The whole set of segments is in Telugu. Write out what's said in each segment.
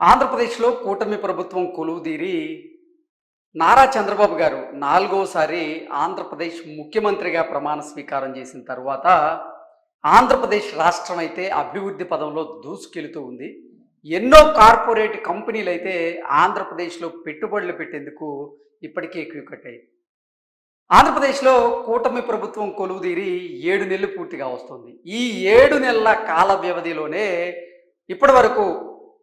ఆంధ్రప్రదేశ్లో కూటమి ప్రభుత్వం కొలువుదీరి నారా చంద్రబాబు గారు నాలుగోసారి ఆంధ్రప్రదేశ్ ముఖ్యమంత్రిగా ప్రమాణ స్వీకారం చేసిన తర్వాత ఆంధ్రప్రదేశ్ రాష్ట్రం అయితే అభివృద్ధి పదంలో దూసుకెళుతూ ఉంది. ఎన్నో కార్పొరేట్ కంపెనీలు అయితే ఆంధ్రప్రదేశ్లో పెట్టుబడులు పెట్టేందుకు ఇప్పటికే క్యూ కట్టాయి ఆంధ్రప్రదేశ్లో కూటమి ప్రభుత్వం కొలువుదీరి ఏడు నెలలు పూర్తిగా వస్తుంది. ఈ ఏడు నెలల కాల వ్యవధిలోనే ఇప్పటి వరకు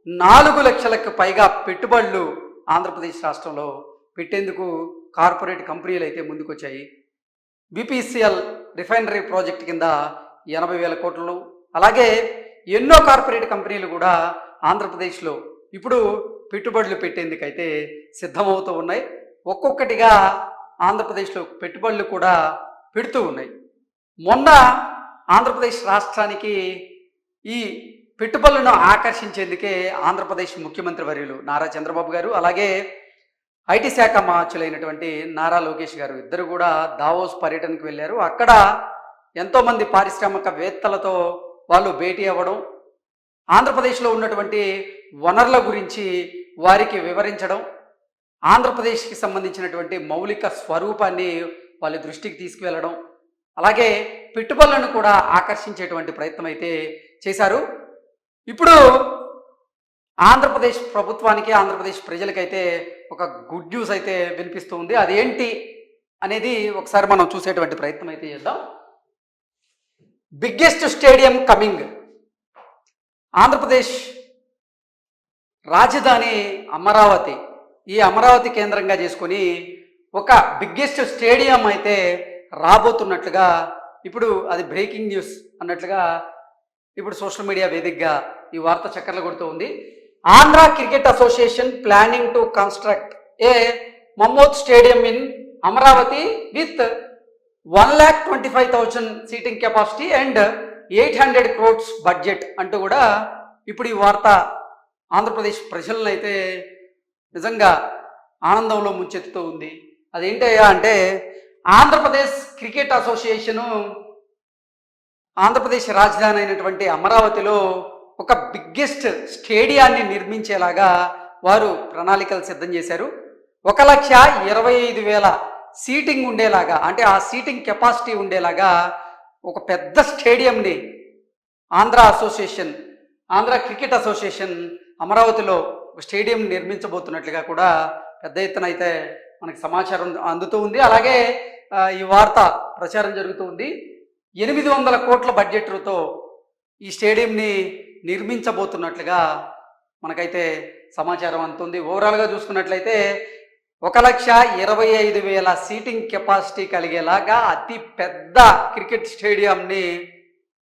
నాలుగు లక్షలకు పైగా పెట్టుబడులు ఆంధ్రప్రదేశ్ రాష్ట్రంలో పెట్టేందుకు కార్పొరేట్ కంపెనీలు అయితే ముందుకొచ్చాయి. బీపీసీఎల్ రిఫైనరీ ప్రాజెక్ట్ కింద ఎనభై వేల కోట్లు అలాగే ఎన్నో కార్పొరేట్ కంపెనీలు కూడా ఆంధ్రప్రదేశ్లో ఇప్పుడు పెట్టుబడులు పెట్టేందుకైతే సిద్ధమవుతూ ఉన్నాయి. ఒక్కొక్కటిగా ఆంధ్రప్రదేశ్లో పెట్టుబడులు కూడా పెడుతూ ఉన్నాయి. మొన్న ఆంధ్రప్రదేశ్ రాష్ట్రానికి ఈ పెట్టుబడులను ఆకర్షించేందుకే ఆంధ్రప్రదేశ్ ముఖ్యమంత్రి వర్యులు నారా చంద్రబాబు గారు అలాగే ఐటీ శాఖ మహాచులైనటువంటి నారా లోకేష్ గారు ఇద్దరు కూడా దావోస్ పర్యటనకు వెళ్ళారు. అక్కడ ఎంతోమంది పారిశ్రామికవేత్తలతో వాళ్ళు భేటీ అవ్వడం ఆంధ్రప్రదేశ్లో ఉన్నటువంటి వనరుల గురించి వారికి వివరించడం ఆంధ్రప్రదేశ్కి సంబంధించినటువంటి మౌలిక స్వరూపాన్ని వాళ్ళ దృష్టికి తీసుకువెళ్ళడం అలాగే పెట్టుబడులను కూడా ఆకర్షించేటువంటి ప్రయత్నం అయితే చేశారు. ఇప్పుడు ఆంధ్రప్రదేశ్ ప్రభుత్వానికి ఆంధ్రప్రదేశ్ ప్రజలకైతే ఒక గుడ్ న్యూస్ అయితే వినిపిస్తూ ఉంది అదేంటి అనేది ఒకసారి మనం చూసేటువంటి ప్రయత్నం అయితే చేద్దాం. Biggest stadium coming. ఆంధ్రప్రదేశ్ రాజధాని అమరావతి. ఈ అమరావతి కేంద్రంగా చేసుకొని ఒక బిగ్గెస్ట్ స్టేడియం అయితే రాబోతున్నట్లుగా ఇప్పుడు అది బ్రేకింగ్ న్యూస్ అన్నట్లుగా ఇప్పుడు సోషల్ మీడియా వేదికగా ఈ వార్త చక్కర్లు కొడుతూ ఉంది. Andhra cricket association planning to construct a mammoth stadium in Amaravati with one lakh twenty five thousand seating capacity and eight hundred crores budget అంటూ కూడా ఇప్పుడు ఈ వార్త ఆంధ్రప్రదేశ్ ప్రజలను అయితే నిజంగా ఆనందంలో ముంచెత్తుతూ ఉంది. అదేంటయ్యా అంటే ఆంధ్రప్రదేశ్ క్రికెట్ అసోసియేషను ఆంధ్రప్రదేశ్ రాజధాని అయినటువంటి అమరావతిలో ఒక బిగ్గెస్ట్ స్టేడియాన్ని నిర్మించేలాగా వారు ప్రణాళికలు సిద్ధం చేశారు. ఒక లక్ష ఇరవై ఐదు వేల సీటింగ్ ఉండేలాగా అంటే ఆ సీటింగ్ కెపాసిటీ ఉండేలాగా ఒక పెద్ద స్టేడియంని Andhra association Andhra cricket association అమరావతిలో ఒక స్టేడియం నిర్మించబోతున్నట్లుగా కూడా పెద్ద ఎత్తున అయితే మనకి సమాచారం అందుతూ ఉంది. అలాగే ఈ వార్త ప్రచారం జరుగుతూ ఉంది. ఎనిమిది వందల కోట్ల బడ్జెట్తో ఈ స్టేడియంని నిర్మించబోతున్నట్లుగా మనకైతే సమాచారం అందుతుంది. ఓవరాల్గా చూసుకున్నట్లయితే ఒక లక్ష ఇరవై ఐదు వేల సీటింగ్ కెపాసిటీ కలిగేలాగా అతి పెద్ద క్రికెట్ స్టేడియంని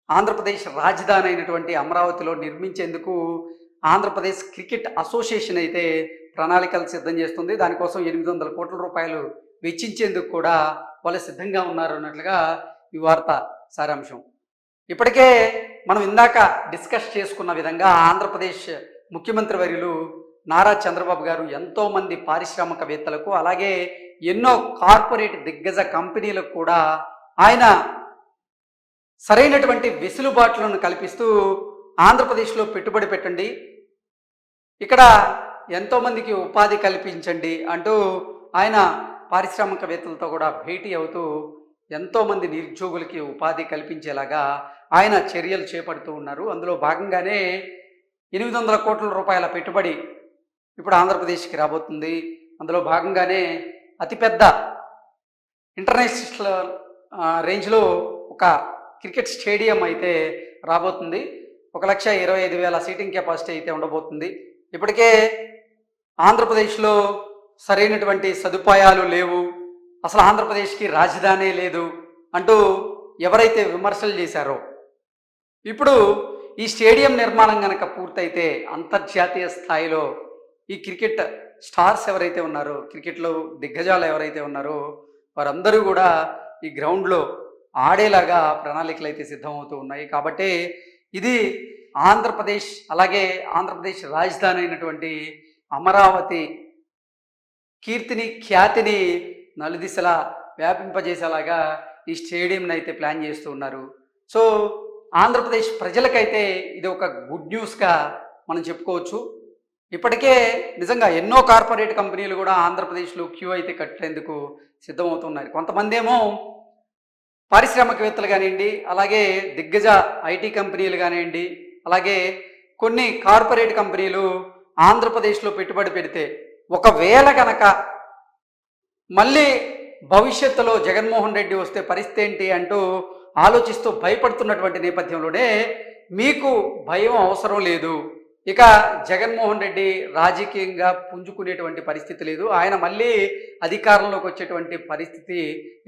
ఆంధ్రప్రదేశ్ రాజధాని అయినటువంటి అమరావతిలో నిర్మించేందుకు ఆంధ్రప్రదేశ్ క్రికెట్ అసోసియేషన్ అయితే ప్రణాళికలు సిద్ధం చేస్తుంది. దానికోసం ఎనిమిది వందల కోట్ల రూపాయలు వెచ్చించేందుకు కూడా వాళ్ళు సిద్ధంగా ఉన్నారు అన్నట్లుగా ఈ వార్త సారాంశం. ఇప్పటికే మనం ఇందాక డిస్కస్ చేసుకున్న విధంగా ఆంధ్రప్రదేశ్ ముఖ్యమంత్రి వర్యులు నారా చంద్రబాబు గారు ఎంతోమంది పారిశ్రామికవేత్తలకు అలాగే ఎన్నో కార్పొరేట్ దిగ్గజ కంపెనీలకు కూడా ఆయన సరైనటువంటి వెసులుబాట్లను కల్పిస్తూ ఆంధ్రప్రదేశ్లో పెట్టుబడి పెట్టండి. ఇక్కడ ఎంతోమందికి ఉపాధి కల్పించండి అంటూ ఆయన పారిశ్రామికవేత్తలతో కూడా భేటీ అవుతూ ఎంతోమంది నిరుద్యోగులకి ఉపాధి కల్పించేలాగా ఆయన చర్యలు చేపడుతూ ఉన్నారు. అందులో భాగంగానే ఎనిమిది వందల కోట్ల రూపాయల పెట్టుబడి ఇప్పుడు ఆంధ్రప్రదేశ్కి రాబోతుంది. అందులో భాగంగానే అతిపెద్ద ఇంటర్నేషనల్ రేంజ్లో ఒక క్రికెట్ స్టేడియం అయితే రాబోతుంది. ఒక లక్ష ఇరవై ఐదు వేల సీటింగ్ కెపాసిటీ అయితే ఉండబోతుంది. ఇప్పటికే ఆంధ్రప్రదేశ్లో సరైనటువంటి సదుపాయాలు లేవు. అసలు ఆంధ్రప్రదేశ్కి రాజధాని లేదు అంటూ ఎవరైతే విమర్శలు చేశారో ఇప్పుడు ఈ స్టేడియం నిర్మాణం కనుక పూర్తయితే అంతర్జాతీయ స్థాయిలో ఈ క్రికెట్ స్టార్స్ ఎవరైతే ఉన్నారో క్రికెట్లో దిగ్గజాలు ఎవరైతే ఉన్నారో వారందరూ కూడా ఈ గ్రౌండ్లో ఆడేలాగా ప్రణాళికలు అయితే సిద్ధమవుతూ ఉన్నాయి. కాబట్టి ఇది ఆంధ్రప్రదేశ్ అలాగే ఆంధ్రప్రదేశ్ రాజధాని అయినటువంటి అమరావతి కీర్తిని ఖ్యాతిని నలుదిశలా వ్యాపింపజేసేలాగా ఈ స్టేడియంని అయితే ప్లాన్ చేస్తూ ఉన్నారు. సో ఆంధ్రప్రదేశ్ ప్రజలకైతే ఇది ఒక గుడ్ న్యూస్గా మనం చెప్పుకోవచ్చు. ఇప్పటికే నిజంగా ఎన్నో కార్పొరేట్ కంపెనీలు కూడా ఆంధ్రప్రదేశ్లో క్యూ అయితే కట్టేందుకు సిద్ధమవుతున్నారు. కొంతమంది ఏమో పారిశ్రామికవేత్తలు కానివ్వండి అలాగే దిగ్గజ ఐటీ కంపెనీలు కానివ్వండి అలాగే కొన్ని కార్పొరేట్ కంపెనీలు ఆంధ్రప్రదేశ్లో పెట్టుబడి పెడితే ఒకవేళ కనుక మళ్ళీ భవిష్యత్తులో జగన్మోహన్ రెడ్డి వస్తే పరిస్థితి ఏంటి అంటూ ఆలోచిస్తూ భయపడుతున్నటువంటి నేపథ్యంలోనే మీకు భయం అవసరం లేదు. ఇక జగన్మోహన్ రెడ్డి రాజకీయంగా పుంజుకునేటువంటి పరిస్థితి లేదు. ఆయన మళ్ళీ అధికారంలోకి వచ్చేటువంటి పరిస్థితి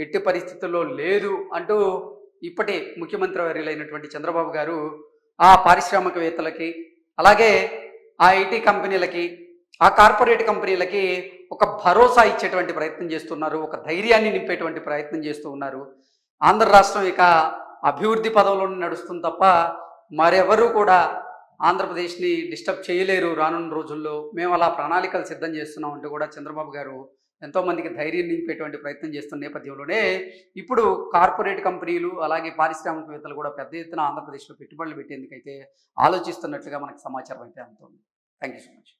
ఎట్టి పరిస్థితుల్లో లేదు అంటూ ఇప్పటి ముఖ్యమంత్రి వర్యులైనటువంటి చంద్రబాబు గారు ఆ పారిశ్రామికవేత్తలకి అలాగే ఆ ఐటీ కంపెనీలకి ఆ కార్పొరేట్ కంపెనీలకి ఒక భరోసా ఇచ్చేటువంటి ప్రయత్నం చేస్తున్నారు ఒక ధైర్యాన్ని నింపేటువంటి ప్రయత్నం చేస్తూ ఉన్నారు. ఆంధ్ర రాష్ట్రం ఇక అభివృద్ధి పదంలో నడుస్తుంది తప్ప మరెవరూ కూడా ఆంధ్రప్రదేశ్ని డిస్టర్బ్ చేయలేరు రానున్న రోజుల్లో. మేము అలా ప్రణాళికలు సిద్ధం చేస్తున్నాం అంటూ కూడా చంద్రబాబు గారు ఎంతోమందికి ధైర్యం నింపేటువంటి ప్రయత్నం చేస్తున్న నేపథ్యంలోనే ఇప్పుడు కార్పొరేట్ కంపెనీలు అలాగే పారిశ్రామికవేత్తలు కూడా పెద్ద ఎత్తున ఆంధ్రప్రదేశ్లో పెట్టుబడులు పెట్టేందుకైతే ఆలోచిస్తున్నట్లుగా మనకు సమాచారం అయితే అందుతుంది. Thank you so much